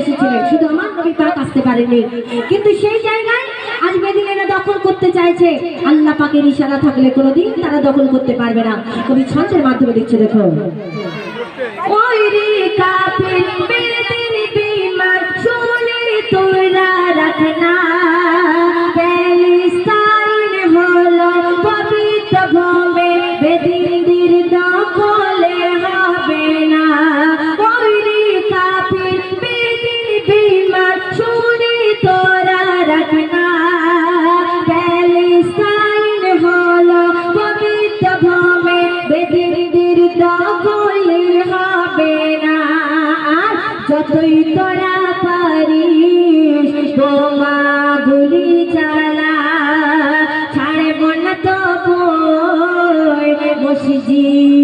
এসেছিলেন। শুধু আমার নবী পাক আসতে পারেনি কিন্তু সেই জায়গায় আজ মেদিনা দখল করতে চাইছে। আল্লাহ পাকের ইশারা থাকলে কোনোদিন তারা দখল করতে পারবে না। কবি ছন্দের মাধ্যমে দিচ্ছে দেখো। ওই Sidi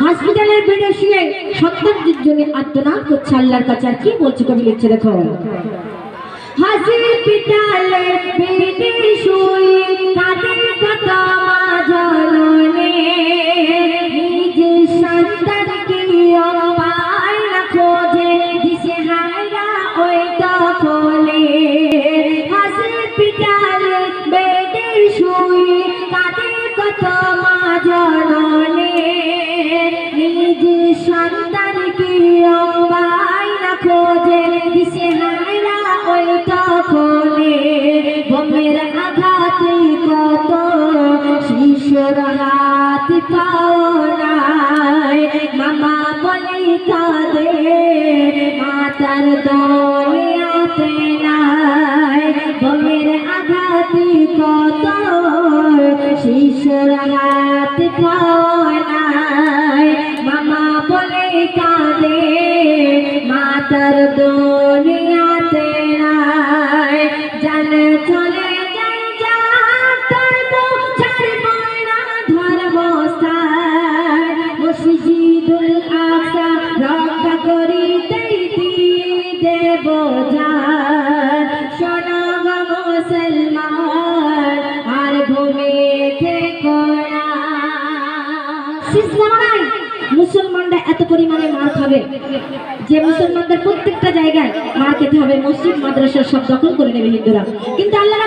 হসপিটালের বেডে শুয়ে সন্তানদের জন্য আত্মনাদ করছে আল্লাহর কাছে। আর কি বলছে কবি লিখছে দেখো? হসপিটালে বেডে শুয়ে শিশুর হাত পাওনায় মুসলমানরা এত পরিমাণে মার খাবে। যে মুসলমানদের প্রত্যেকটা জায়গায় মার খেতে হবে, মসজিদ, মাদ্রাসা সব দখল করে নেবে হিন্দুরা। কিন্তু আল্লাহ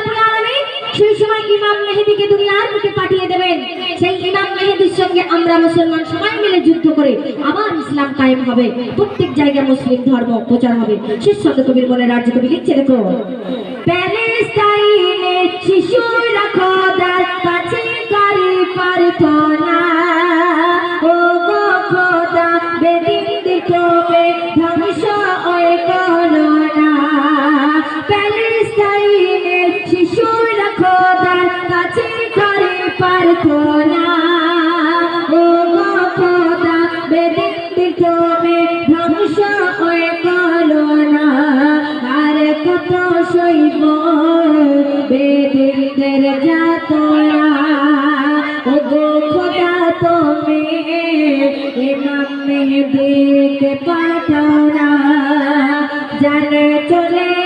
সেই সময় ইমাম মেহেদিকে দুনিয়ার বুকে পাঠিয়ে দেবেন। সেই ইমাম মেহেদির সঙ্গে আমরা মুসলমান সবাই মিলে যুদ্ধ করে আবার ইসলাম কায়েম হবে। প্রত্যেক জায়গায় মুসলিম ধর্ম প্রচার হবে। শেষ ছন্দ কবির বলে, রাজ্য কবি লিখছে, দেখো। প্যালেস্টাইনে শিশুরা খোদার কাছে গাড়ি প্রার্থনা সইব বেদিনদের যাতনা। ও গো খোদা তুমি ইমাম মেহেদিকে পাঠাও না। জানে চলে